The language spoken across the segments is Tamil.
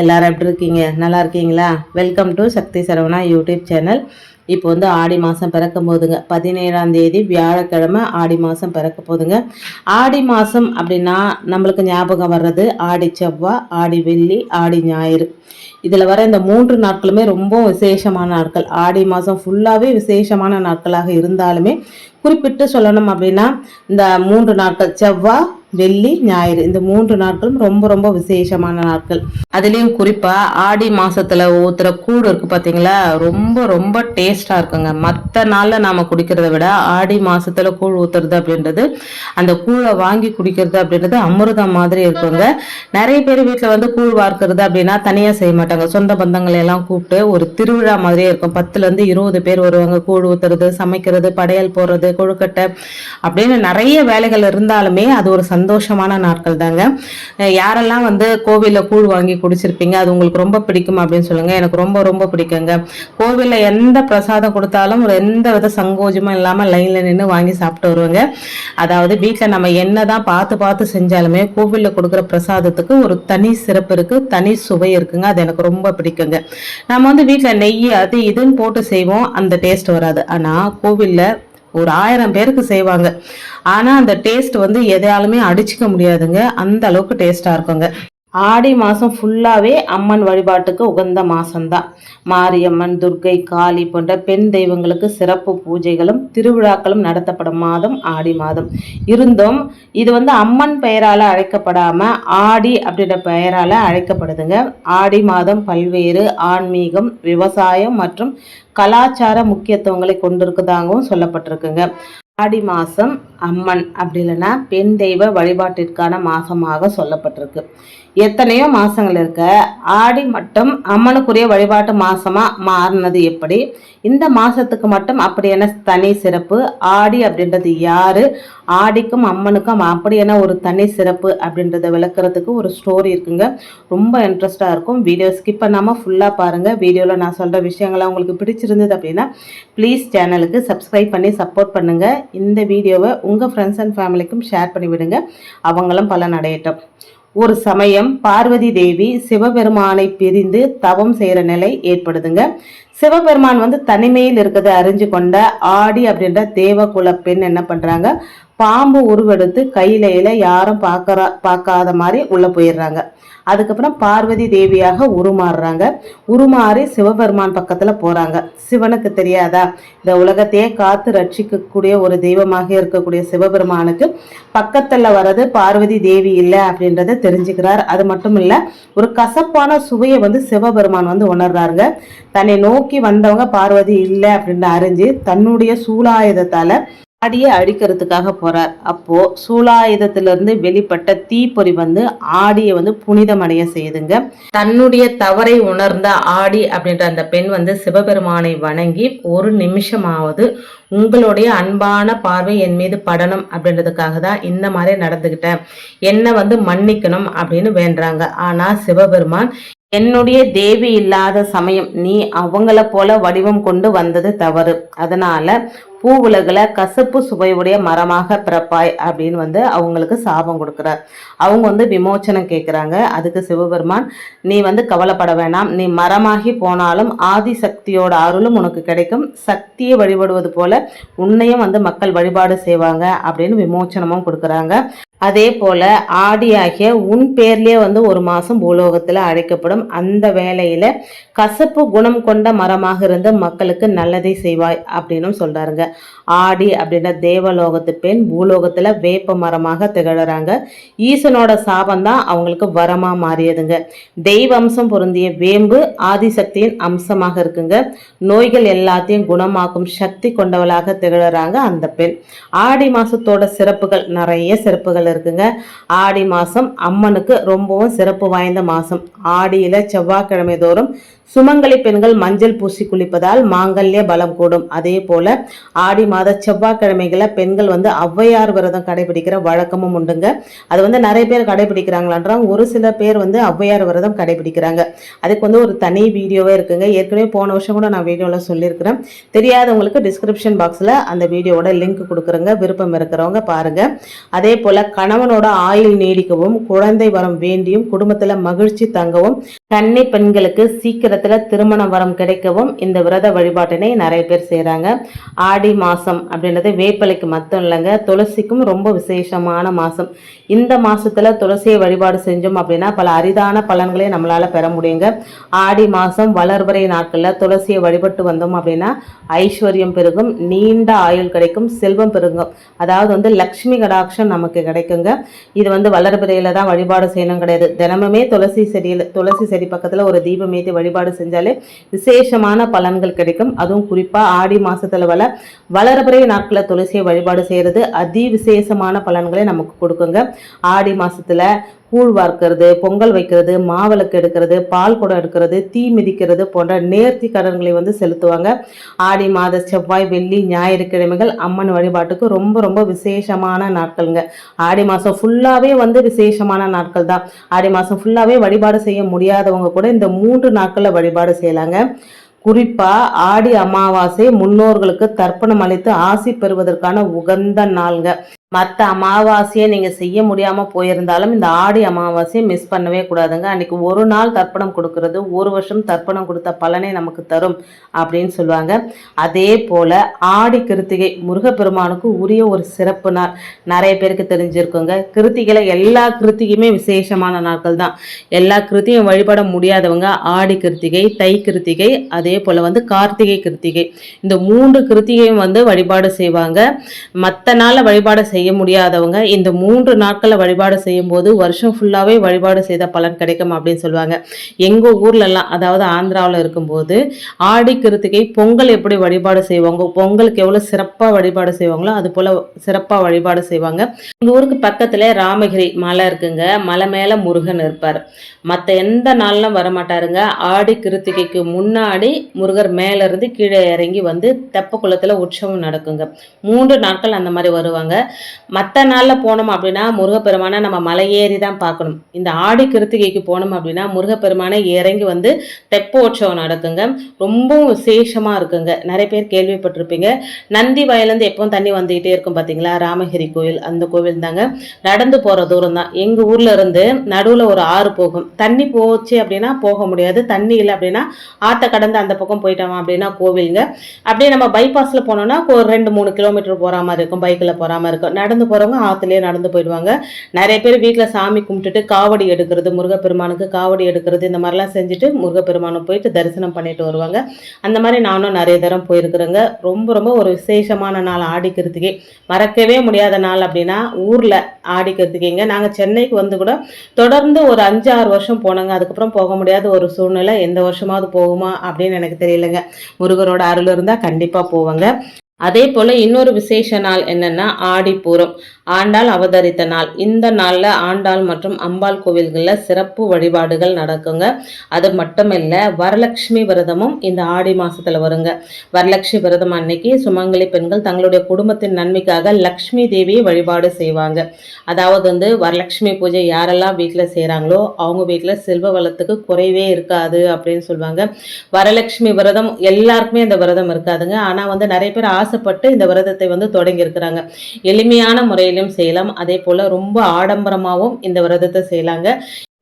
எல்லாரும் எப்படி இருக்கீங்க? நல்லா இருக்கீங்களா? Welcome to Sakthi Saravana YouTube channel இப்போ வந்து ஆடி மாதம் பிறக்கும் போதுங்க. பதினேழாம் தேதி வியாழக்கிழமை ஆடி மாதம் பிறக்க போதுங்க. ஆடி மாதம் அப்படின்னா நம்மளுக்கு ஞாபகம் வர்றது ஆடி செவ்வாய் ஆடி வெள்ளி ஆடி ஞாயிறு. இதில் வர இந்த மூன்று நாட்களுமே ரொம்ப விசேஷமான நாட்கள். ஆடி மாதம் ஃபுல்லாகவே விசேஷமான நாட்களாக இருந்தாலுமே குறிப்பிட்டு சொல்லணும் அப்படின்னா இந்த மூன்று நாட்கள் செவ்வாய் வெள்ளி ஞாயிறு இந்த மூன்று நாட்களும் ரொம்ப ரொம்ப விசேஷமான நாட்கள். அதுலேயும் குறிப்பாக ஆடி மாசத்துல ஊத்துற கூழ் இருக்கு பார்த்தீங்களா ரொம்ப ரொம்ப டேஸ்ட்டாக இருக்குங்க. மற்ற நாளில் நாம் குடிக்கிறத விட ஆடி மாசத்துல கூழ் ஊத்துறது அப்படின்றது அந்த கூழை வாங்கி குடிக்கிறது அப்படின்றது அமிர்தம் மாதிரி இருக்குங்க. நிறைய பேர் வீட்டில் வந்து கூழ் வார்க்கிறது அப்படின்னா தனியாக செய்ய மாட்டாங்க. சொந்த பந்தங்களை எல்லாம் கூப்பிட்டு ஒரு திருவிழா மாதிரியே இருக்கும். பத்துலேருந்து இருபது பேர் வருவாங்க. கூழ் ஊத்துறது சமைக்கிறது படையல் போடுறது கொழுக்கட்டை அப்படின்னு நிறைய வேலைகள் இருந்தாலுமே அது ஒரு சந்தோஷமான நாட்கள் தாங்க யாரெல்லாம் வந்து கோவிலில் கூழ் வாங்கி குடிச்சிருப்பீங்க அது உங்களுக்கு ரொம்ப பிடிக்கும் அப்படின்னு சொல்லுங்க. எனக்கு ரொம்ப ரொம்ப பிடிக்குங்க. கோவிலில் எந்த பிரசாதம் கொடுத்தாலும் ஒரு எந்த வித சங்கோஜமும் இல்லாமல் லைனில் நின்று வாங்கி சாப்பிட்டு வருவாங்க. அதாவது வீட்டில் நம்ம என்னதான் பார்த்து பார்த்து செஞ்சாலுமே கோவிலில் கொடுக்குற பிரசாதத்துக்கு ஒரு தனி சிறப்பு இருக்கு. தனி சுவை இருக்குங்க. அது எனக்கு ரொம்ப பிடிக்குங்க. நம்ம வந்து வீட்டில் நெய் அது இதுன்னு போட்டு செய்வோம். அந்த டேஸ்ட் வராது. ஆனால் கோவிலில் ஒரு ஆயிரம் பேருக்கு செய்வாங்க. ஆனால் அந்த டேஸ்ட் வந்து எதையாலுமே அடிச்சுக்க முடியாதுங்க. அந்த அளவுக்கு டேஸ்ட்டாக இருக்குங்க. ஆடி மாதம் ஃபுல்லாகவே அம்மன் வழிபாட்டுக்கு உகந்த மாதம்தான் மாரியம்மன் துர்க்கை காளி போன்ற பெண் தெய்வங்களுக்கு சிறப்பு பூஜைகளும் திருவிழாக்களும் நடத்தப்படும் மாதம் ஆடி மாதம். இருந்தும் இது வந்து அம்மன் பெயரால் அழைக்கப்படாமல் ஆடி அப்படின்ற பெயரால் அழைக்கப்படுதுங்க. ஆடி மாதம் பல்வேறு ஆன்மீகம் விவசாயம் மற்றும் கலாச்சார முக்கியத்துவங்களை கொண்டிருக்குதாகவும் சொல்லப்பட்டிருக்குங்க. ஆடி மாதம் அம்மன் அப்படி இல்லைன்னா பெண் தெய்வ வழிபாட்டிற்கான மாதமாக சொல்லப்பட்டிருக்கு. எத்தனையோ மாதங்கள் இருக்க. ஆடி மட்டும் அம்மனுக்குரிய வழிபாட்டு மாதமாக மாறினது எப்படி? இந்த மாதத்துக்கு மட்டும் அப்படி என்ன தனி சிறப்பு. ஆடி அப்படின்றது யார்? ஆடிக்கும் அம்மனுக்கும் அப்படி என்ன ஒரு தனி சிறப்பு அப்படின்றத விளக்குறதுக்கு ஒரு ஸ்டோரி இருக்குங்க. ரொம்ப இன்ட்ரெஸ்டாக இருக்கும். வீடியோ ஸ்கிப் பண்ணாமல் ஃபுல்லாக பாருங்கள் வீடியோவில் நான் சொல்கிற விஷயங்கள்லாம் உங்களுக்கு பிடிச்சிருந்தது அப்படின்னா ப்ளீஸ் சேனலுக்கு சப்ஸ்கிரைப் பண்ணி சப்போர்ட் பண்ணுங்கள் இந்த வீடியோவை உங்கள் ஃப்ரெண்ட்ஸ் அண்ட் ஃபேமிலிக்கும் ஷேர் பண்ணிவிடுங்க அவங்களும் பலன் அடையட்டும் ஒரு சமயம் பார்வதி தேவி சிவபெருமானை பிரிந்து தவம் செய்கிற நிலை ஏற்படுதுங்க. சிவபெருமான் வந்து தனிமையில் இருக்கிறத அறிஞ்சு கொண்ட ஆடி அப்படின்ற தேவகுல பெண் என்ன பண்ணுறாங்க பாம்பு உருவெடுத்து கையிலையில யாரும் பார்க்கறா பார்க்காத மாதிரி உள்ள போயிடுறாங்க. அதுக்கப்புறம் பார்வதி தேவியாக உருமாறுறாங்க. உருமாறி சிவபெருமான் பக்கத்துல போறாங்க. சிவனுக்கு தெரியாதா? இந்த உலகத்தையே காத்து ரட்சிக்கக்கூடிய ஒரு தெய்வமாக இருக்கக்கூடிய சிவபெருமானுக்கு பக்கத்துல வர்றது பார்வதி தேவி இல்லை அப்படின்றத தெரிஞ்சுக்கிறார். அது மட்டும் இல்ல ஒரு கசப்பான சுவையை வந்து சிவபெருமான் வந்து உணர்றாருங்க. தன்னை நோக்கி வந்தவங்க பார்வதி இல்லை அப்படின்னு அறிஞ்சு தன்னுடைய சூலாயுதத்தால ஆடியை அழிக்கிறதுக்காக போறார். அப்போ சூலாயுதத்திலிருந்து வெளிப்பட்ட தீப்பொறி வந்து ஆடியை வந்து புனிதமடைய செய்யுதுங்க. தன்னுடைய தவறை உணர்ந்த ஆடி அப்படின்ற அந்த பெண் வந்து சிவபெருமானை வணங்கி ஒரு நிமிஷமாவது உங்களுடைய அன்பான பார்வை என் மீது படணும் அப்படின்றதுக்காக தான் இந்த மாதிரி நடந்துக்கிட்டேன் என்னை வந்து மன்னிக்கணும் அப்படின்னு வேண்டுறாங்க. ஆனா சிவபெருமான் என்னுடைய தேவி இல்லாத சமயம் நீ அவங்கள போல வடிவம் கொண்டு வந்தது தவறு. அதனால பூ உலகில் கசப்பு சுவையுடைய மரமாக பிறப்பாய் அப்படின்னு வந்து அவங்களுக்கு சாபம் கொடுக்குறார். அவங்க வந்து விமோச்சனம் கேட்குறாங்க அதுக்கு சிவபெருமான் நீ வந்து கவலைப்பட வேணாம். நீ மரமாகி போனாலும் ஆதி சக்தியோட அருளும் உனக்கு கிடைக்கும். சக்தியை வழிபடுவது போல உன்னையும் வந்து மக்கள் வழிபாடு செய்வாங்க அப்படின்னு விமோச்சனமும் கொடுக்குறாங்க. அதே போல் ஆடியாகிய உன் பேர்லேயே வந்து ஒரு மாதம் பூலோகத்தில் அழைக்கப்படும் அந்த வேலையில் கசப்பு குணம் கொண்ட மரமாக இருந்து மக்களுக்கு நல்லதை செய்வாய் அப்படின்னும் சொல்கிறாருங்க ஆடி அப்படின்ற தேவலோகத்து பெண் பூலோகத்தில் வேப்ப மரமாக திகழறாங்க. ஈசனோட சாபந்தான் அவங்களுக்கு வரமாக மாறியதுங்க. தெய்வ அம்சம் பொருந்திய வேம்பு ஆதிசக்தியின் அம்சமாக இருக்குங்க. நோய்கள் எல்லாத்தையும் குணமாக்கும் சக்தி கொண்டவளாக திகழறாங்க அந்த பெண். ஆடி மாதத்தோட சிறப்புகள் நிறைய சிறப்புகள் இருக்குங்க. ஆடி மாதம் அம்மனுக்கு ரொம்பவும் சிறப்பு வாய்ந்த மாதம் ஆடியில செவ்வாய்க்கிழமை தோறும் சுமங்கலி பெண்கள் மஞ்சள் பூசி குளிப்பதால் மாங்கல்ய பலம் கூடும். அதே போல ஆடி மாத செவ்வாய்க்கிழமைகளை பெண்கள் வந்து ஔவையார் விரதம் கடைபிடிக்கிற வழக்கமும் உண்டுங்க. அது வந்து நிறைய பேர் கடைபிடிக்கிறாங்களான்றாங்க ஒரு சில பேர் வந்து ஔவையார் விரதம் கடைபிடிக்கிறாங்க. அதுக்கு வந்து ஒரு தனி வீடியோவே இருக்குங்க. ஏற்கனவே போன வருஷம் கூட நான் வீடியோவில் சொல்லியிருக்கிறேன். தெரியாதவங்களுக்கு டிஸ்கிரிப்ஷன் பாக்ஸில் அந்த வீடியோவோட லிங்க் கொடுக்குறேங்க. விருப்பம் இருக்கிறவங்க பாருங்க. அதே போல் கணவனோட ஆயுள் நீடிக்கவும் குழந்தை வரம் வேண்டியும் குடும்பத்துல மகிழ்ச்சி தங்கவும் கன்னி பெண்களுக்கு சீக்கிரத்துல திருமண வரம் கிடைக்கவும் இந்த விரத வழிபாட்டினை நிறைய பேர் செய்கிறாங்க ஆடி மாசம் அப்படின்றது வேப்பிலைக்கு மட்டும் இல்லைங்க துளசிக்கும் ரொம்ப விசேஷமான மாசம். இந்த மாசத்துல துளசியை வழிபாடு செஞ்சோம் அப்படின்னா பல அரிதான பலன்களை நம்மளால பெற முடியுங்க. ஆடி மாசம் வளர்வரை நாட்கள்ல துளசியை வழிபட்டு வந்தோம் அப்படின்னா ஐஸ்வர்யம் பெருகும் நீண்ட ஆயுள் கிடைக்கும் செல்வம் பெருகும். அதாவது வந்து லக்ஷ்மி கடாட்சம் நமக்கு கிடைக்கும். வைக்குங்க இது வந்து வளர்பிறையில தான் வழிபாடு செய்யணும் கிடையாது. தினமுமே துளசி செடியில் துளசி செடி பக்கத்தில் ஒரு தீபம் ஏற்றி வழிபாடு செஞ்சாலே விசேஷமான பலன்கள் கிடைக்கும். அதுவும் குறிப்பாக ஆடி மாதத்தில் வள வளர்பிறை நாட்களில் துளசியை வழிபாடு செய்யறது அதி விசேஷமான பலன்களை நமக்கு கொடுக்குங்க. ஆடி மாதத்தில் கூழ் வார்க்கிறது பொங்கல் வைக்கிறது மாவிளக்கு எடுக்கிறது பால் குடம் எடுக்கிறது தீ மிதிக்கிறது போன்ற நேர்த்தி கடன்களை வந்து செலுத்துவாங்க. ஆடி மாத செவ்வாய் வெள்ளி ஞாயிற்றுக்கிழமைகள் அம்மன் வழிபாட்டுக்கு ரொம்ப ரொம்ப விசேஷமான நாட்கள்ங்க. ஆடி மாதம் ஃபுல்லாகவே வந்து விசேஷமான நாட்கள் தான். ஆடி மாதம் ஃபுல்லாகவே வழிபாடு செய்ய முடியாதவங்க கூட இந்த மூன்று நாட்களில் வழிபாடு செய்யலாங்க. குறிப்பாக ஆடி அமாவாசை முன்னோர்களுக்கு தர்ப்பணம் அளித்து ஆசி பெறுவதற்கான உகந்த நாள்ங்க. மற்ற அமாவாசையை நீங்கள் செய்ய முடியாமல் போயிருந்தாலும் இந்த ஆடி அமாவாசையை மிஸ் பண்ணவே கூடாதுங்க. அன்றைக்கி ஒரு நாள் தர்ப்பணம் கொடுக்கறது ஒரு வருஷம் தர்ப்பணம் கொடுத்த பலனை நமக்கு தரும் அப்படின்னு சொல்லுவாங்க. அதே போல் ஆடி கிருத்திகை முருகப்பெருமானுக்கு உரிய ஒரு சிறப்பு நாள். நிறைய பேருக்கு தெரிஞ்சிருக்குங்க. கிருத்திகையில் எல்லா கிருத்திகையுமே விசேஷமான நாட்கள் தான். எல்லா கிருத்தியும் வழிபட முடியாதவங்க ஆடி கிருத்திகை தை கிருத்திகை அதே போல் வந்து கார்த்திகை கிருத்திகை. இந்த மூன்று கிருத்திகையும் வந்து வழிபாடு செய்வாங்க. மற்ற நாளில் வழிபாடு செய்ய முடியாதவங்க இந்த மூன்று நாட்களில் வழிபாடு செய்யும் போது வருஷம் ஃபுல்லாகவே வழிபாடு செய்த பலன் கிடைக்கும் அப்படின்னு சொல்லுவாங்க. எங்கள் ஊர்லலாம் அதாவது ஆந்திராவில் இருக்கும்போது ஆடி கிருத்திகை பொங்கல் எப்படி வழிபாடு செய்வாங்க பொங்கலுக்கு எவ்வளோ சிறப்பாக வழிபாடு செய்வாங்களோ அது போல் சிறப்பாக வழிபாடு செய்வாங்க. எங்கள் ஊருக்கு பக்கத்தில் ராமகிரி மலை இருக்குங்க. மலை மேலே முருகன் இருப்பார். மற்ற எந்த நாள்லாம் வரமாட்டாருங்க ஆடி கிருத்திகைக்கு முன்னாடி முருகர் மேலேருந்து கீழே இறங்கி வந்து தெப்ப குளத்தில் உற்சவம் நடக்குங்க. மூன்று நாட்கள் அந்த மாதிரி வருவாங்க. மற்ற நாளில் போனோம் அப்படின்னா முருகப்பெருமானை நம்ம மலை ஏறி தான் பார்க்கணும். இந்த ஆடி கிருத்திகைக்கு போனோம் அப்படின்னா முருகப்பெருமானை இறங்கி வந்து தெப்ப உற்சவம் நடக்குங்க. ரொம்பவும் விசேஷமாக இருக்குங்க. நிறைய பேர் கேள்விப்பட்டிருப்பீங்க. நந்தி வயலேருந்து எப்பவும் தண்ணி வந்துக்கிட்டே இருக்கும் பார்த்தீங்களா ராமகிரி கோயில் அந்த கோவில் தாங்க. நடந்து போகிற தூரம் தான். எங்கள் ஊரில் இருந்து நடுவில் ஒரு ஆறு போகும். தண்ணி போச்சு அப்படின்னா போக முடியாது. தண்ணி இல்லை அப்படின்னா ஆற்றை கடந்து அந்த பக்கம் போயிட்டோம் அப்படின்னா கோவிலுங்க. அப்படியே நம்ம பைபாஸில் போனோம்னா ஒரு ரெண்டு மூணு கிலோமீட்டர் போகிற மாதிரி இருக்கும். பைக்கில் போகிற மாதிரி இருக்கும். நடந்து போகிறவங்க ஆற்றுலேயே நடந்து போயிடுவாங்க. நிறைய பேர் வீட்டில் சாமி கும்பிட்டுட்டு காவடி எடுக்கிறது முருகப்பெருமானுக்கு காவடி எடுக்கிறது இந்த மாதிரிலாம் செஞ்சுட்டு முருகப்பெருமானை போயிட்டு தரிசனம் பண்ணிட்டு வருவாங்க. அந்த மாதிரி நானும் நிறைய தரம் போயிருக்கிறேங்க. ரொம்ப ரொம்ப ஒரு விசேஷமான நாள் ஆடிக்கிறதுக்கே. மறக்கவே முடியாத நாள் அப்படின்னா ஊரில் ஆடிக்கிறதுக்கேங்க நாங்கள் சென்னைக்கு வந்து கூட தொடர்ந்து ஒரு அஞ்சு ஆறு வருஷம் போனோங்க. அதுக்கப்புறம் போக முடியாத ஒரு சூழ்நிலை. எந்த வருஷமாவது போகுமா அப்படின்னு எனக்கு தெரியலங்க. முருகரோட அருள் இருந்தால் கண்டிப்பாக போவாங்க. அதே போல் இன்னொரு விசேஷ நாள் என்னன்னா ஆடிப்பூரம். ஆண்டாள் அவதரித்த நாள். இந்த நாளில் ஆண்டாள் மற்றும் அம்பாள் கோவில்களில் சிறப்பு வழிபாடுகள் நடக்குங்க. அது மட்டுமில்ல வரலட்சுமி விரதமும் இந்த ஆடி மாதத்தில் வருங்க. வரலட்சுமி விரதம் அன்னைக்கு சுமங்கலி பெண்கள் தங்களுடைய குடும்பத்தின் நன்மைக்காக லக்ஷ்மி தேவியை வழிபாடு செய்வாங்க. அதாவது வந்து வரலட்சுமி பூஜை யாரெல்லாம் வீட்டில் செய்கிறாங்களோ அவங்க வீட்டில் செல்வ வளத்துக்கு குறைவே இருக்காது அப்படின்னு சொல்லுவாங்க வரலட்சுமி விரதம் எல்லாருக்குமே அந்த விரதம் இருக்காதுங்க. ஆனால் வந்து நிறைய பேர் ஆசைப்பட்டு இந்த விரதத்தை வந்து தொடங்கி இருக்கிறாங்க எளிமையான முறையிலும் செய்யலாம். அதே போல் ரொம்ப ஆடம்பரமாகவும் இந்த விரதத்தை செய்யலாங்க.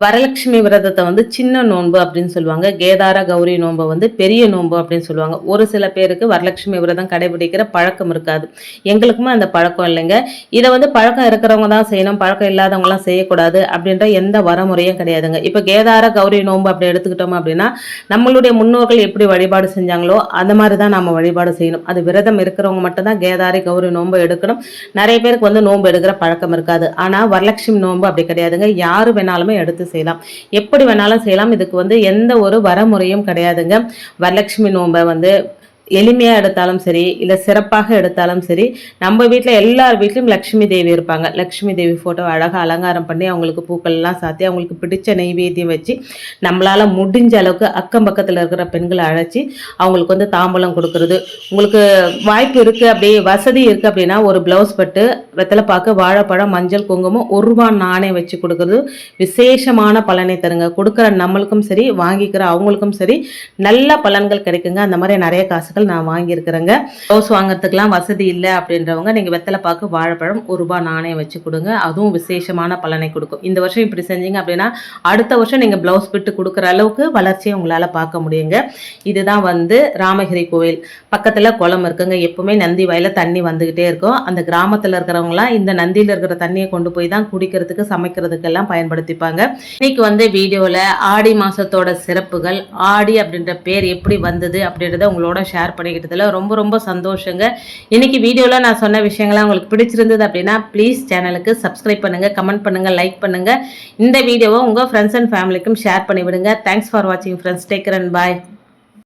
வரலட்சுமி விரதத்தை வந்து சின்ன நோன்பு அப்படின்னு சொல்லுவாங்க. கேதார கௌரி நோன்பை வந்து பெரிய நோன்பு அப்படின்னு சொல்லுவாங்க. ஒரு சில பேருக்கு வரலட்சுமி விரதம் கடைபிடிக்கிற பழக்கம் இருக்காது. எங்களுக்குமே அந்த பழக்கம் இல்லைங்க. இதை வந்து பழக்கம் இருக்கிறவங்க தான் செய்யணும். பழக்கம் இல்லாதவங்களாம் செய்யக்கூடாது அப்படின்ற எந்த வரமுறையும் கிடையாதுங்க. இப்போ கேதார கௌரி நோன்பு அப்படி எடுத்துக்கிட்டோம் அப்படின்னா நம்மளுடைய முன்னோர்கள் எப்படி வழிபாடு செஞ்சாங்களோ அந்த மாதிரி தான் நம்ம வழிபாடு செய்யணும். அது விரதம் இருக்கிறவங்க மட்டும்தான் கேதாரி கௌரி நோன்பு எடுக்கணும். நிறைய பேருக்கு வந்து நோன்பு எடுக்கிற பழக்கம் இருக்காது. ஆனால் வரலட்சுமி நோன்பு அப்படி கிடையாதுங்க. யார் வேணாலுமே எடுத்து செய்யலாம். எப்படி வேணாலும் செய்யலாம். இதுக்கு வந்து எந்த ஒரு வரமுறையும் கிடையாதுங்க. வரலட்சுமி நோன்பை வந்து எளிமையாக எடுத்தாலும் சரி இல்லை சிறப்பாக எடுத்தாலும் சரி நம்ம வீட்டில் எல்லார் வீட்லையும் லக்ஷ்மி தேவி இருப்பாங்க. லக்ஷ்மி தேவி ஃபோட்டோ அழகாக அலங்காரம் பண்ணி அவங்களுக்கு பூக்கள்லாம் சாத்தி அவங்களுக்கு பிடிச்ச நெய்வேத்தியம் வச்சு நம்மளால் முடிஞ்ச அளவுக்கு அக்கம் பக்கத்தில் இருக்கிற பெண்களை அழைச்சி அவங்களுக்கு வந்து தாம்பூலம் கொடுக்கறது. உங்களுக்கு வாய்ப்பு இருக்குது அப்படியே வசதி இருக்குது அப்படின்னா ஒரு ப்ளவுஸ் பட்டு வெத்தலைப்பாக்கு வாழைப்பழம் மஞ்சள் குங்குமம் ஒரு ரூபா நாணயம் வச்சு கொடுக்கறது. விசேஷமான பலனை தருங்க. கொடுக்குற நம்மளுக்கும் சரி வாங்கிக்கிற அவங்களுக்கும் சரி நல்ல பலன்கள் கிடைக்குங்க. அந்த மாதிரி நிறைய காசுகள் பொருட்கள் நான் வாங்கியிருக்கிறேங்க. ப்ளவுஸ் வாங்குறதுக்கெலாம் வசதி இல்லை அப்படின்றவங்க நீங்கள் வெத்தலை பாக்கு வாழைப்பழம் ஒரு ரூபாய் நாணயம் வச்சு கொடுங்க. அதுவும் விசேஷமான பலனை கொடுக்கும். இந்த வருஷம் இப்படி செஞ்சீங்க அப்படின்னா அடுத்த வருஷம் நீங்கள் ப்ளவுஸ் பிட்டு கொடுக்குற அளவுக்கு வளர்ச்சியை உங்களால் பார்க்க முடியுங்க. இதுதான் வந்து ராமகிரி கோவில். பக்கத்தில் குளம் இருக்குங்க. எப்பவுமே நந்தி வயலில் தண்ணி வந்துக்கிட்டே இருக்கும். அந்த கிராமத்தில் இருக்கிறவங்களாம் இந்த நந்தியில் இருக்கிற தண்ணியை கொண்டு போய் தான் குடிக்கிறதுக்கு சமைக்கிறதுக்கெல்லாம் பயன்படுத்திப்பாங்க. இன்னைக்கு வந்து வீடியோவில் ஆடி மாதத்தோட சிறப்புகள் ஆடி அப்படின்ற பேர் எப்படி வந்தது அப்படின்றத உங்களோட ஷேர் பண்ணிக்கிட்டதில் ரொம்ப ரொம்ப சந்தோஷங்க. இன்றைக்கி வீடியோவில் நான் சொன்ன விஷயங்கள்லாம் உங்களுக்கு பிடிச்சிருந்தது அப்படின்னா ப்ளீஸ் சேனலுக்கு சப்ஸ்கிரைப் பண்ணுங்கள் கமெண்ட் பண்ணுங்கள் லைக் பண்ணுங்கள் இந்த வீடியோவை உங்கள் ஃப்ரெண்ட்ஸ் அண்ட் ஃபேமிலிக்கும் ஷேர் பண்ணிவிடுங்க. தேங்க்ஸ் ஃபார் வாட்சிங் ஃப்ரெண்ட்ஸ் டேக் அண்ட் பாய்